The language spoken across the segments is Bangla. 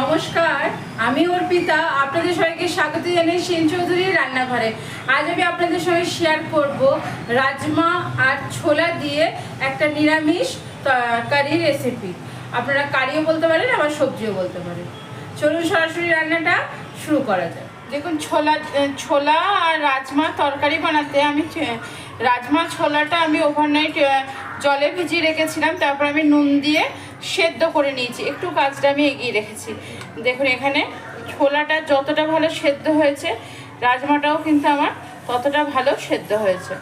নমস্কার, আমি অর্পিতা, আপনাদের সবাইকে স্বাগত জানাই সেন চৌধুরীর রান্নাঘরে। আজ আমি আপনাদের সঙ্গে শেয়ার করব রাজমা আর ছোলা দিয়ে একটা নিরামিষ তরকারি রেসিপি আপনারা কারিও বলতে পারেন, আবার সবজিও বলতে পারেন। চলুন সরাসরি রান্নাটা শুরু করা যাক। দেখুন, ছোলা ছোলা আর রাজমা তরকারি বানাতে আমি, রাজমা ছোলাটা আমি ওভারনাইট জলে ভিজিয়ে রেখেছিলাম, তারপর আমি নুন দিয়ে সেদ্ধ করে নিয়েছি। একটু কাজটা আমি এগিয়ে রেখেছি। দেখুন, এখানে ছোলাটা যতটা ভালো সেদ্ধ হয়েছে, রাজমাটাও কিন্তু আমার ততটা ভালো সেদ্ধ হয়েছে।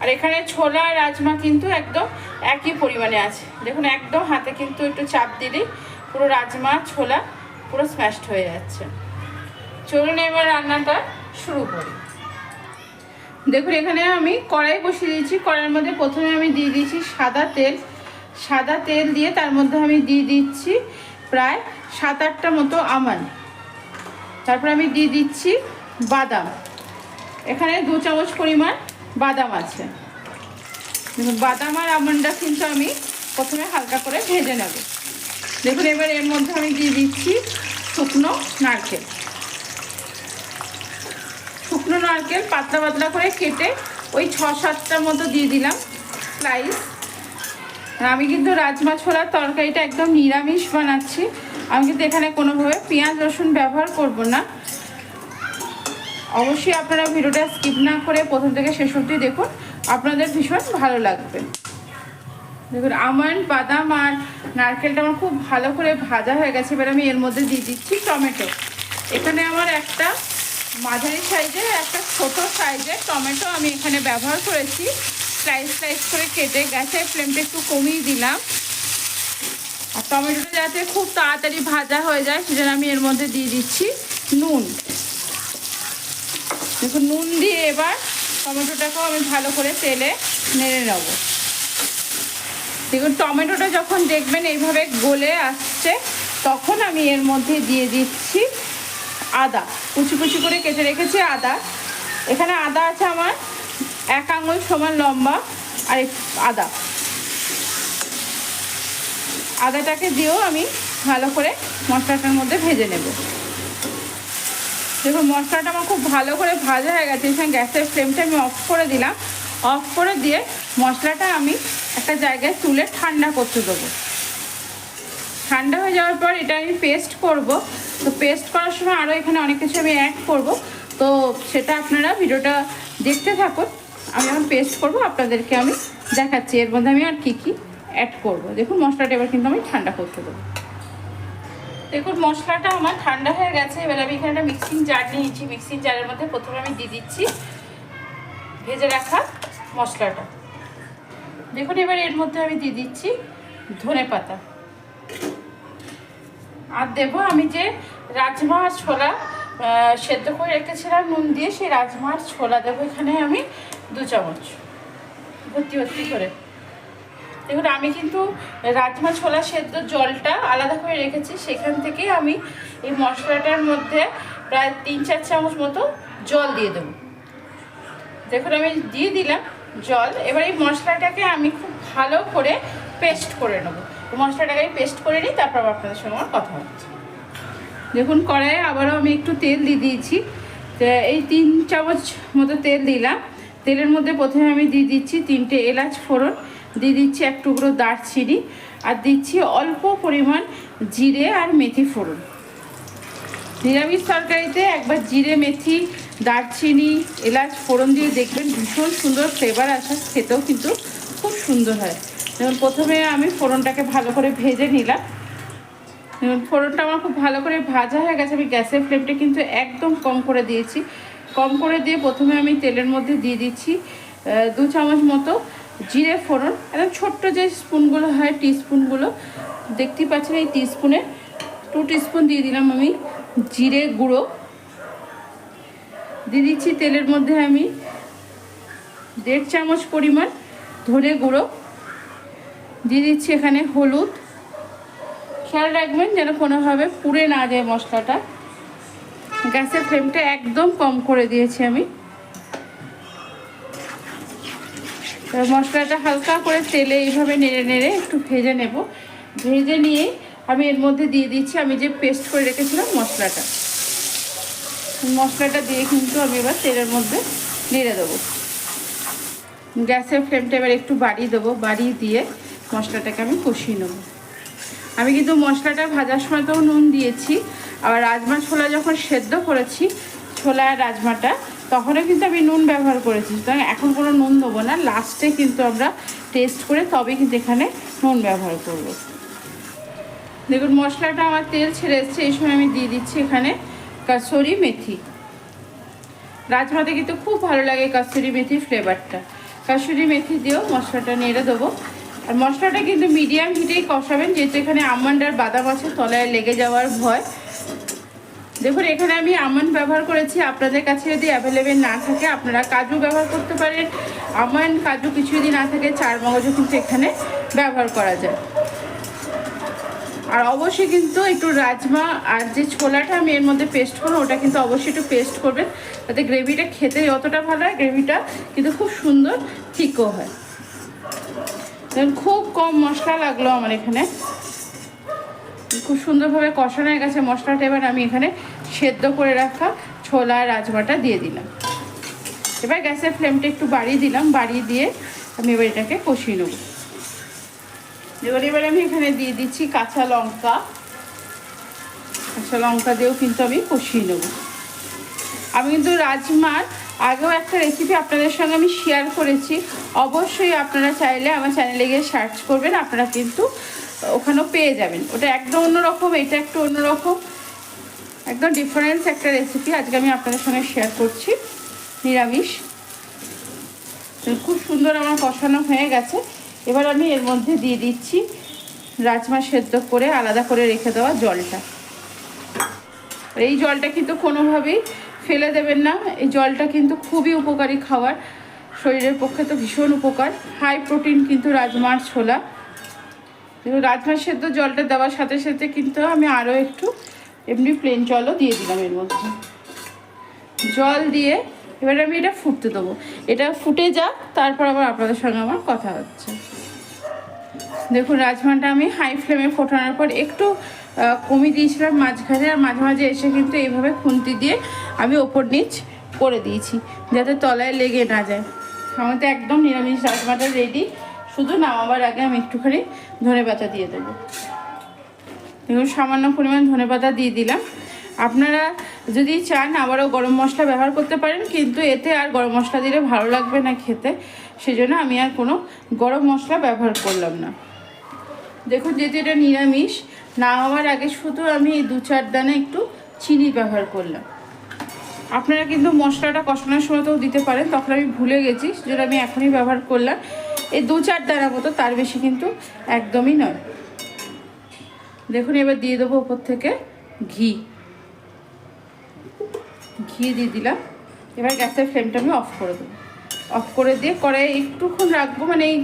আর এখানে ছোলা আর রাজমা কিন্তু একদম একই পরিমাণে আছে। দেখুন, একদম হাতে কিন্তু একটু চাপ দিলেই পুরো রাজমা, ছোলা পুরো স্ম্যাশড হয়ে যাচ্ছে। চলুন এবার রান্নাটা শুরু করি। দেখুন, এখানে আমি কড়াই বসিয়ে দিয়েছি। কড়াইয়ের মধ্যে প্রথমে আমি দিয়ে দিয়েছি সাদা তেল। সাদা তেল দিয়ে তার মধ্যে আমি দিয়ে দিচ্ছি প্রায় সাত আটটা মতো আমান। তারপর আমি দিয়ে দিচ্ছি বাদাম। এখানে দু চামচ পরিমাণ বাদাম আছে। বাদাম আর আমন্ডটা কিন্তু আমি প্রথমে হালকা করে ভেজে নেব। দেখুন, এবার এর মধ্যে আমি দিয়ে দিচ্ছি শুকনো নারকেল। শুকনো নারকেল পাতলা পাতলা করে কেটে ওই ছ সাতটার মতো দিয়ে দিলাম স্লাইস। আমি কিন্তু রাজমা ছোলার তরকারিটা একদম নিরামিষ বানাচ্ছি। আমি কিন্তু এখানে কোনোভাবে পেঁয়াজ, রসুন ব্যবহার করব না। অবশ্যই আপনারা ভিডিওটা স্কিপ না করে প্রথম থেকে শেষ অবধি দেখুন। আপনাদের ভীষণ ভালো লাগবে। দেখুন, আমন্ড, বাদাম আর নারকেলটা আমার খুব ভালো করে ভাজা হয়ে গেছে। এবার আমি এর মধ্যে দিয়ে দিচ্ছি টমেটো। এখানে আমার একটা মাঝারি সাইজের একটা ছোট সাইজের টমেটো আমি এখানে ব্যবহার করেছি। স্লাইস স্লাইস করে কেটে গ্যাসের ফ্লেমটা একটু কমিয়ে দিলাম। আর টমেটোটা যাতে খুব তাড়াতাড়ি ভাজা হয়ে যায়, সেজন্য আমি এর মধ্যে দিয়ে দিচ্ছি নুন। দেখুন, নুন দিয়ে এবার টমেটোটাকেও আমি ভালো করে তেলে নেড়ে নেব। দেখুন, টমেটোটা যখন দেখবেন এইভাবে গলে আসছে, তখন আমি এর মধ্যে দিয়ে দিচ্ছি আদা। কুচি কুচি করে কেটে রেখেছি আদা। এখানে আদা আছে আমার এক আঙুল সমান লম্বা আর আদা। আদাটাকে দিয়েও আমি ভালো করে মশলাটার মধ্যে ভেজে নেব। দেখুন, মশলাটা আমার খুব ভালো করে ভাজা হয়ে গেছে। এখানে গ্যাসের ফ্লেমটা আমি অফ করে দিলাম। অফ করে দিয়ে মশলাটা আমি একটা জায়গায় তুলে ঠান্ডা করতে দেবো। ঠান্ডা হয়ে যাওয়ার পর এটা আমি পেস্ট করব। তো পেস্ট করার সময় আরও এখানে অনেক কিছু আমি অ্যাড করব। তো সেটা আপনারা ভিডিওটা দেখতে থাকুন। আমি যখন পেস্ট করব, আপনাদেরকে আমি দেখাচ্ছি। এর মধ্যে আমি আর কী কী অ্যাড করব। দেখুন, মশলাটা এবার কিন্তু আমি ঠান্ডা করতে দেবো। দেখুন, মশলাটা আমার ঠান্ডা হয়ে গেছে। এবার আমি এখানে একটা মিক্সিং জার নিয়েছি। মিক্সিং জারের মধ্যে প্রথমে আমি দিয়ে দিচ্ছি ভেজে রাখা মশলাটা। দেখুন, এবার এর মধ্যে আমি দিয়ে দিচ্ছি ধনে পাতা। আর দেবো আমি যে রাজমা ছোলা সেদ্ধ করে রেখেছিলাম নুন দিয়ে, সেই রাজমা আর ছোলা দেবো এখানে আমি দু চামচ, ভর্তি ভর্তি করে। দেখুন, আমি কিন্তু রাজমা ছোলা সেদ্ধ জলটা আলাদা করে রেখেছি, সেখান থেকে আমি এই মশলাটার মধ্যে প্রায় তিন চার চামচ মতো জল দিয়ে দেবো। দেখুন, আমি দিয়ে দিলাম জল, এবার এই মশলাটাকে আমি খুব ভালো করে পেস্ট করে নেব। মশলাটাকে আমি পেস্ট করে নিই, তারপর আপনাদের সঙ্গে আমার কথা হচ্ছে। দেখুন কড়াইয়ে আবারও আমি একটু তেল দিয়ে দিয়েছি। এই তিন চামচ মতো তেল দিলাম। তেলের মধ্যে প্রথমে আমি দিয়ে দিচ্ছি তিনটে এলাচ ফোড়ন, দিয়ে দিচ্ছি এক টুকরো দারচিনি, আর দিচ্ছি অল্প পরিমাণ জিরে আর মেথি ফোড়ন। নিরামিষ তরকারিতে একবার জিরে, মেথি, দারচিনি, এলাচ ফোড়ন দিয়ে দেখবেন ভীষণ সুন্দর ফ্লেভার আসে, খেতেও কিন্তু খুব সুন্দর হয়। যেমন প্রথমে আমি ফোড়নটাকে ভালো করে ভেজে নিলাম। ফোড়নটা আমার খুব ভালো করে ভাজা হয়ে গেছে। আমি গ্যাসের ফ্লেমটা কিন্তু একদম কম করে দিয়েছি। কম করে দিয়ে প্রথমে আমি তেলের মধ্যে দিয়ে দিচ্ছি দু চামচ মতো জিরে ফোড়ন একদম ছোট্ট যে স্পুনগুলো হয় টি স্পুনগুলো দেখতেই পাচ্ছেন এই টি স্পুনে টু স্পুন দিয়ে দিলাম আমি জিরে গুঁড়ো। দিয়ে দিচ্ছি তেলের মধ্যে আমি দেড় চামচ পরিমাণ ধনে গুঁড়ো। দিয়ে দিচ্ছি এখানে হলুদ। খেয়াল রাখবেন যেন কোনোভাবে পুড়ে না যায় মশলাটা। গ্যাসের ফ্লেমটা একদম কম করে দিয়েছি আমি। মশলাটা হালকা করে তেলে এইভাবে নেড়ে নেড়ে একটু ভেজে নেব। ভেজে নিয়ে আমি এর মধ্যে দিয়ে দিচ্ছি, আমি যে পেস্ট করে রেখেছিলাম মশলাটা। মশলাটা দিয়ে কিন্তু আমি এবার তেলের মধ্যে নেড়ে দেবো। গ্যাসের ফ্লেমটা এবার একটু বাড়িয়ে দেবো, বাড়িয়ে দিয়ে মশলাটাকে আমি কষিয়ে নেব। আমি কিন্তু মশলাটা ভাজার সময়তেও নুন দিয়েছি, আবার রাজমা ছোলা যখন সেদ্ধ করেছি, ছোলা আর রাজমাটা, তখনও কিন্তু আমি নুন ব্যবহার করেছি। সুতরাং এখন কোনো নুন দেবো না, লাস্টে কিন্তু আমরা টেস্ট করে তবে কিন্তু এখানে নুন ব্যবহার করব। দেখুন, মশলাটা আমার তেল ছেড়ে এসছে, এই সময় আমি দিয়ে দিচ্ছি এখানে কাসুরি মেথি। রাজমাতে কিন্তু খুব ভালো লাগে কাসুরি মেথির ফ্লেভারটা কাসুরি মেথি দিয়েও মশলাটা নেড়ে দেবো। আর মশলাটা কিন্তু মিডিয়াম হিটেই কষাবেন, যেহেতু এখানে আমন্ড আর বাদাম আছে, তলায় লেগে যাওয়ার ভয়। দেখুন, এখানে আমি আমন্ড ব্যবহার করেছি, আপনাদের কাছে যদি অ্যাভেলেবেল না থাকে, আপনারা কাজু ব্যবহার করতে পারেন। আমন্ড, কাজু কিছু যদি না থাকে, চার মগজও কিন্তু এখানে ব্যবহার করা যায়। আর অবশ্যই কিন্তু একটু রাজমা আর যে ছোলাটা আমি এর মধ্যে পেস্ট করব, ওটা কিন্তু অবশ্যই একটু পেস্ট করবেন, তাতে গ্রেভিটা খেতে যতটা ভালো হয় গ্রেভিটা কিন্তু খুব সুন্দর, ঠিকও হয়। খুব কম মশলা লাগল আমার এখানে। খুব সুন্দরভাবে কষানো হয়ে গেছে মশলাটা, এবার আমি এখানে সেদ্ধ করে রাখা ছোলা, রাজমাটা দিয়ে দিলাম। এবার গ্যাসের ফ্লেমটা একটু বাড়িয়ে দিলাম, বাড়িয়ে দিয়ে আমি এবার এটাকে কষিয়ে নেব। এবার এবার আমি এখানে দিয়ে দিচ্ছি কাঁচা লঙ্কা। কাঁচা লঙ্কা দিয়েও কিন্তু আমি কষিয়ে নেব। আমি কিন্তু রাজমার আগেও একটা রেসিপি আপনাদের সঙ্গে আমি শেয়ার করেছি। অবশ্যই আপনারা চাইলে আমার চ্যানেলে গিয়ে সার্চ করবেন, আপনারা কিন্তু ওখানেও পেয়ে যাবেন। ওটা একদম অন্যরকম, এটা একটু অন্যরকম। একদম ডিফারেন্স একটা রেসিপি আজকে আমি আপনাদের সঙ্গে শেয়ার করছি। নিরামিষ। খুব সুন্দর আমার কষানো হয়ে গেছে। এবার আমি এর মধ্যে দিয়ে দিচ্ছি রাজমা সেদ্ধ করে আলাদা করে রেখে দেওয়া জলটা। এই জলটা কিন্তু কোনোভাবেই ফেলে দেবেন না। এই জলটা কিন্তু খুবই উপকারী খাবার। শরীরের পক্ষে তো ভীষণ উপকার। হাই প্রোটিন কিন্তু রাজমার ছোলা। রাজমার সেদ্ধ জলটা দেওয়ার সাথে সাথে কিন্তু আমি আরও একটু এমনি প্লেন জলও দিয়ে দিলাম এর মধ্যে। জল দিয়ে এবার আমি এটা ফুটতে দেবো। এটা ফুটে যাক, তারপর আবার আপনাদের সঙ্গে আমার কথা হচ্ছে। দেখুন রাজমাটা আমি হাই ফ্লেমে ফোটানোর পর একটু কমিয়ে দিয়েছিলাম মাঝখানে, আর মাঝে মাঝে এসে কিন্তু এইভাবে খুন্তি দিয়ে আমি ওপর নিচ করে দিয়েছি, যাতে তলায় লেগে না যায়। আমার তো একদম নিরামিষ রাজমাটা রেডি শুধু নামাবার আগে আমি একটুখানি ধনে পাতা দিয়ে দেবো। দেখুন, সামান্য পরিমাণ ধনে পাতা দিয়ে দিলাম। আপনারা যদি চান আবারও গরম মশলা ব্যবহার করতে পারেন, কিন্তু এতে আর গরম মশলা দিলে ভালো লাগবে না খেতে। সেজন্য আমি আর কোনো গরম মশলা ব্যবহার করলাম না। দেখুন যেহেতু এটা নিরামিষ, নামাবার আগে শুধু আমি এই দু চার দানা একটু চিনি ব্যবহার করলাম। আপনারা কিন্তু মশলাটা কষানোর সময়তেও দিতে পারেন, তখন আমি ভুলে গেছি যেটা আমি এখনই ব্যবহার করলাম। এই দু চার দানা মতো, তার বেশি কিন্তু একদমই নয়। দেখুন এবার দিয়ে দেবো ওপর থেকে ঘি। ঘি দিয়ে দিলাম। এবার গ্যাসের ফ্লেমটা আমি অফ করে দেবো। অফ করে দিয়ে কড়াই একটুক্ষণ রাখব মানে এই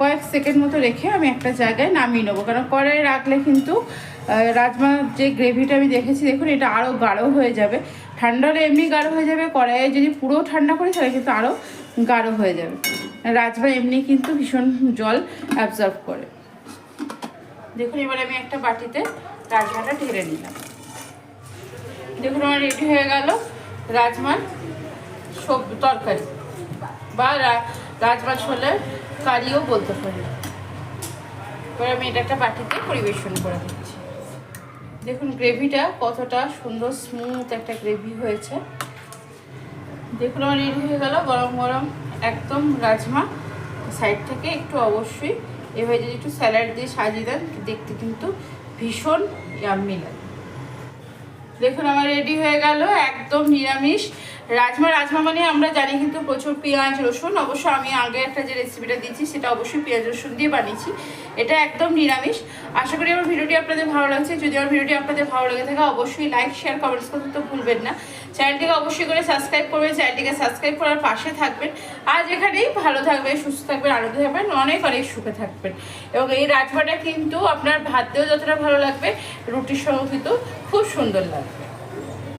কয়েক সেকেন্ড মতো রেখে আমি একটা জায়গায় নামিয়ে নেব। কারণ কড়াই রাখলে কিন্তু রাজমা যে গ্রেভিটা আমি দেখেছি, দেখুন এটা আরও গাঢ় হয়ে যাবে। ঠান্ডা হলে এমনি গাঢ় হয়ে যাবে, কড়াইয়ে যদি পুরো ঠান্ডা করি তাহলে কিন্তু আরও গাঢ় হয়ে যাবে। রাজমা এমনি কিন্তু ভীষণ জল অ্যাবজর্ব করে। দেখুন এবার আমি একটা বাটিতে রাজমাটা ঢেলে নিলাম। দেখুন আমার রেডি হয়ে গেল রাজমার সব তরকারি। বা রাজমা ছোলার কারিও বলতে পারি এবার আমি এটা একটা বাটিতে পরিবেশন করে দিচ্ছি। দেখুন, গ্রেভিটা কতটা সুন্দর স্মুথ একটা গ্রেভি হয়েছে। দেখুন, আমার রেডি হয়ে গেল গরম গরম একদম রাজমা। সাইড থেকে একটু অবশ্যই এভাবে যদি একটু স্যালাড দিয়ে সাজিয়ে দেন, দেখতে কিন্তু ভীষণ ইয়াম্মি লাগে। দেখুন, আমার রেডি হয়ে গেল, একদম নিরামিষ। রাজমা রাজমা মানে আমরা জানি কিন্তু প্রচুর পেঁয়াজ, রসুন। অবশ্য আমি আগে একটা যে রেসিপিটা দিচ্ছি সেটা অবশ্যই পেঁয়াজ, রসুন দিয়ে বানিয়েছি। এটা একদম নিরামিষ। আশা করি আমার ভিডিওটি আপনাদের ভালো লাগছে। যদি আমার ভিডিওটি আপনাদের ভালো লেগে থাকে, অবশ্যই লাইক শেয়ার কমেন্টস করতে তো ভুলবেন না। চ্যানেলটিকে অবশ্যই করে সাবস্ক্রাইব করবেন, চ্যানেলটিকে সাবস্ক্রাইব করার পাশে থাকবেন। আজ এখানেই ভালো থাকবেন, সুস্থ থাকবেন, আনন্দ থাকবেন, অনেক অনেক সুখে থাকবেন। এবং এই রাজমাটা কিন্তু আপনার ভাত দিয়েও যতটা ভালো লাগবে, রুটির সঙ্গে কিন্তু খুব সুন্দর লাগবে।